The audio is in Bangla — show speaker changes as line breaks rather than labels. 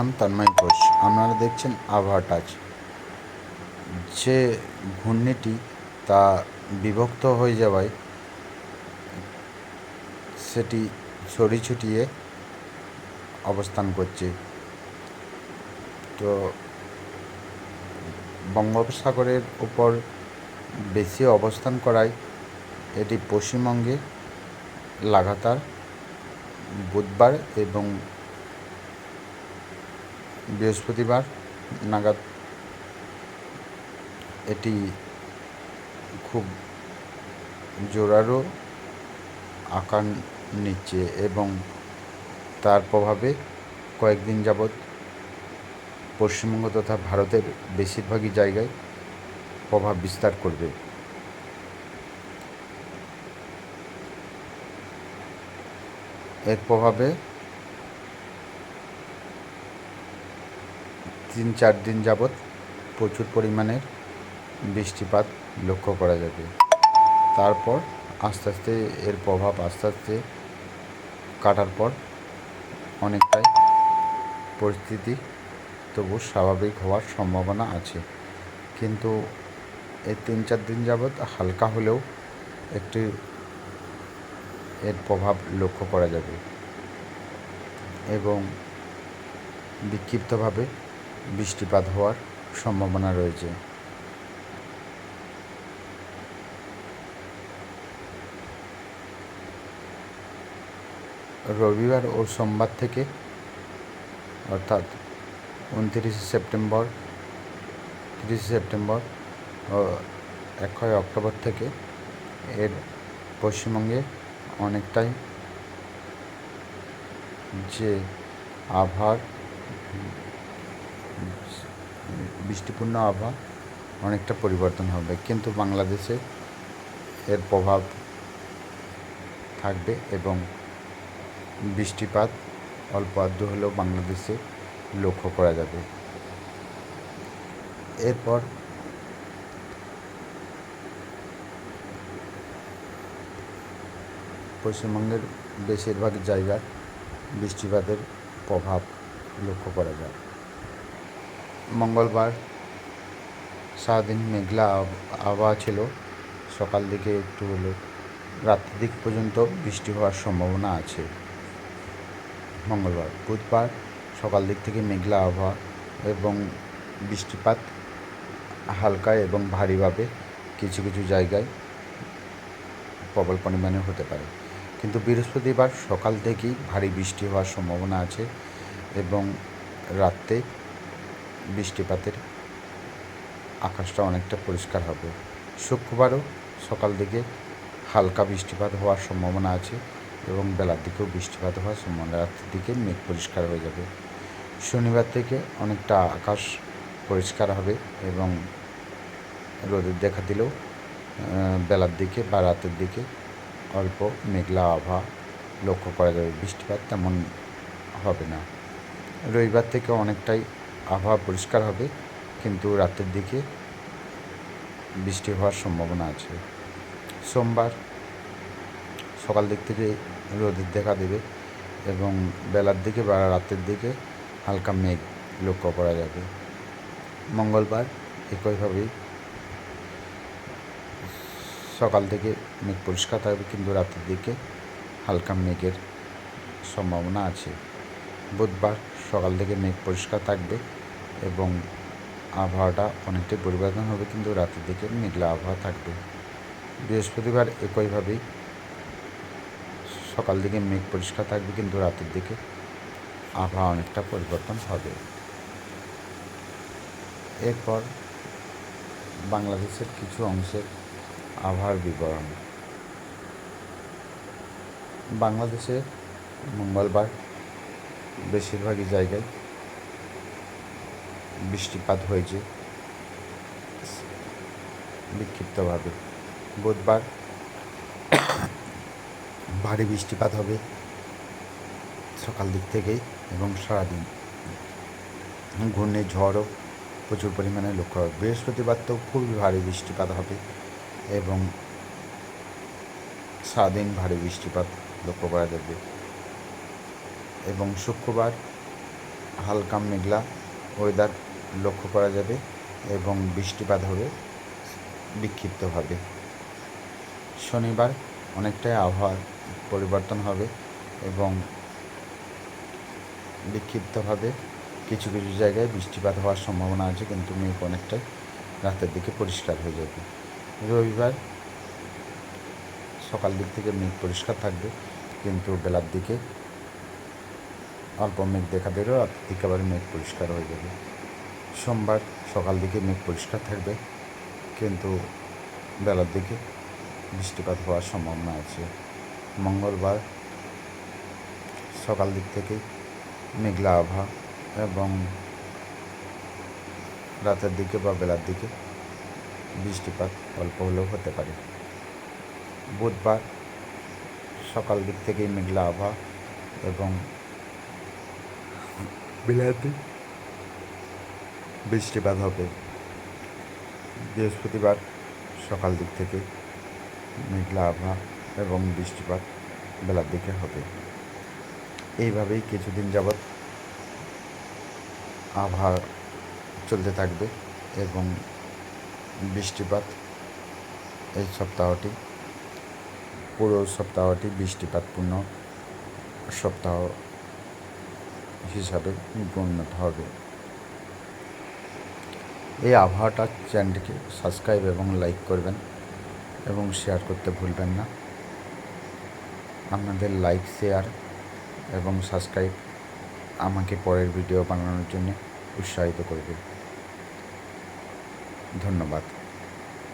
নাম তন্ময় ঘোষ। আপনারা দেখছেন আবহাওয়া টাচ। যে ঘূর্ণিটি তা বিভক্ত হয়ে যাওয়ায় সেটি ছড়ি ছুটিয়ে অবস্থান করছে। তো বঙ্গোপসাগরের উপর বেশি অবস্থান করায় এটি পশ্চিমবঙ্গে লাগাতার বুধবার এবং বৃহস্পতিবার নাগাদ এটি খুব জোরালো আকার নিচ্ছে এবং তার প্রভাবে কয়েকদিন যাবৎ পশ্চিমবঙ্গ তথা ভারতের বেশিরভাগই জায়গায় প্রভাব বিস্তার করবে। এর প্রভাবে তিন চার দিন যাবৎ প্রচুর পরিমাণের বৃষ্টিপাত লক্ষ্য করা যাবে। তারপর আস্তে আস্তে এর প্রভাব আস্তে আস্তে কাটার পর অনেকটাই পরিস্থিতি তবু স্বাভাবিক হওয়ার সম্ভাবনা আছে। কিন্তু এই তিন চার দিন যাবৎ হালকা হলেও একটি এর প্রভাব লক্ষ্য করা যাবে। এবং বিক্ষিপ্তভাবে বৃষ্টিপাত হওয়ার সম্ভাবনা রয়েছে। রবিবার ও সোমবার থেকে, অর্থাৎ উনত্রিশে সেপ্টেম্বর, তিরিশে সেপ্টেম্বর ও একই অক্টোবর থেকে এর পশ্চিমবঙ্গে অনেকটাই যে আবহাওয়ার বৃষ্টিপূর্ণ আবহাওয়া, অনেকটা পরিবর্তন হবে। কিন্তু বাংলাদেশে এর প্রভাব থাকবে এবং বৃষ্টিপাত অল্প আধটু হলেও বাংলাদেশে লক্ষ্য করা যাবে। এরপর পশ্চিমবঙ্গের বেশিরভাগ জায়গার বৃষ্টিপাতের প্রভাব লক্ষ্য করা যায়। মঙ্গলবার সারাদিন মেঘলা আবহাওয়া ছিল। সকাল দিকে একটু হলো রাত্রির দিক পর্যন্ত বৃষ্টি হওয়ার সম্ভাবনা আছে। মঙ্গলবার, বুধবার সকাল দিক থেকে মেঘলা আবহাওয়া এবং বৃষ্টিপাত হালকা এবং ভারীভাবে কিছু কিছু জায়গায় প্রবল পরিমাণে হতে পারে। কিন্তু বৃহস্পতিবার সকাল থেকেই ভারী বৃষ্টি হওয়ার সম্ভাবনা আছে এবং রাত্রে বৃষ্টিপাতের আকাশটা অনেকটা পরিষ্কার হবে। শুক্রবারও সকাল দিকে হালকা বৃষ্টিপাত হওয়ার সম্ভাবনা আছে এবং বেলার দিকেও বৃষ্টিপাত হওয়ার সম্ভাবনা রাত্রির দিকে মেঘ পরিষ্কার হয়ে যাবে। শনিবার থেকে অনেকটা আকাশ পরিষ্কার হবে এবং রোদের দেখা দিলেও বেলার দিকে বা রাতের দিকে অল্প মেঘলা আবহাওয়া লক্ষ্য করা যাবে। বৃষ্টিপাত তেমন হবে না। রবিবার থেকে অনেকটাই আবহাওয়া পরিষ্কার হবে, কিন্তু রাতের দিকে বৃষ্টি হওয়ার সম্ভাবনা আছে। সোমবার সকাল দিক থেকে রোদের দেখা দেবে এবং বেলার দিকে বা রাতের দিকে হালকা মেঘ লক্ষ্য করা যাবে। মঙ্গলবার একইভাবেই সকাল থেকে মেঘ পরিষ্কার থাকবে, কিন্তু রাতের দিকে হালকা মেঘের সম্ভাবনা আছে। বুধবার সকাল থেকে মেঘ পরিষ্কার থাকবে। এবং আবহাওয়াটা অনেকটাই পরিবর্তন হবে, কিন্তু রাতের দিকে মেঘলা আবহাওয়া থাকবে। বৃহস্পতিবার একইভাবেই সকাল দিকে মেঘ পরিষ্কার থাকবে, কিন্তু রাতের দিকে আবহাওয়া অনেকটা পরিবর্তন হবে। এরপর বাংলাদেশের কিছু অংশের আবহাওয়ার বিবরণ। বাংলাদেশে মঙ্গলবার বেশিরভাগই জায়গায় বৃষ্টিপাত হয়েছে। বিক্ষিপ্তভাবে। বুধবার ভারী বৃষ্টিপাত হবে সকাল দিক থেকেই এবং সারাদিন। ঘূর্ণিঝড়ও প্রচুর পরিমাণে লক্ষ্য হবে। বৃহস্পতিবার তো খুবই ভারী বৃষ্টিপাত হবে এবং সারাদিন ভারী বৃষ্টিপাত লক্ষ্য করা যাবে। এবং শুক্রবার হালকা মেঘলা ওয়েদার লক্ষ্য করা যাবে এবং বৃষ্টিপাত হবে বিক্ষিপ্তভাবে। শনিবার অনেকটাই আবহাওয়ার পরিবর্তন হবে এবং বিক্ষিপ্তভাবে কিছু কিছু জায়গায় বৃষ্টিপাত হওয়ার সম্ভাবনা আছে, কিন্তু মেঘ অনেকটাই রাতের দিকে পরিষ্কার হয়ে যাবে। রবিবার সকাল দিক থেকে মেঘ পরিষ্কার থাকবে, কিন্তু বেলার দিকে অল্প মেঘ দেখা দিলেও রাতের দিকে আবার মেঘ পরিষ্কার হয়ে যাবে। সোমবার সকাল দিকে মেঘ পরিষ্কার থাকবে, কিন্তু বেলার দিকে বৃষ্টিপাত হওয়ার সম্ভাবনা আছে। মঙ্গলবার সকাল দিক থেকে মেঘলা আবহাওয়া এবং রাতের দিকে বা বেলার দিকে বৃষ্টিপাত অল্প হলেও হতে পারে। বুধবার সকাল দিক থেকেই মেঘলা আবহাওয়া এবং বিলাতি বৃষ্টিপাত হবে। বৃহস্পতিবার সকাল দিক থেকে মেঘলা আবহাওয়া এবং বৃষ্টিপাত বেলার দিকে হবে। এইভাবেই কিছুদিন যাবৎ আবহাওয়া চলতে থাকবে এবং বৃষ্টিপাত এই সপ্তাহটি, পুরো সপ্তাহটি বৃষ্টিপাতপূর্ণ সপ্তাহ হিসাবে গণ্যত হবে। এই আবহাওয়াটা চ্যানেলটিকে সাবস্ক্রাইব এবং লাইক করবেন এবং শেয়ার করতে ভুলবেন না। আপনাদের লাইক, শেয়ার এবং সাবস্ক্রাইব আমাকে পরের ভিডিও বানানোর জন্য উৎসাহিত করবে। ধন্যবাদ।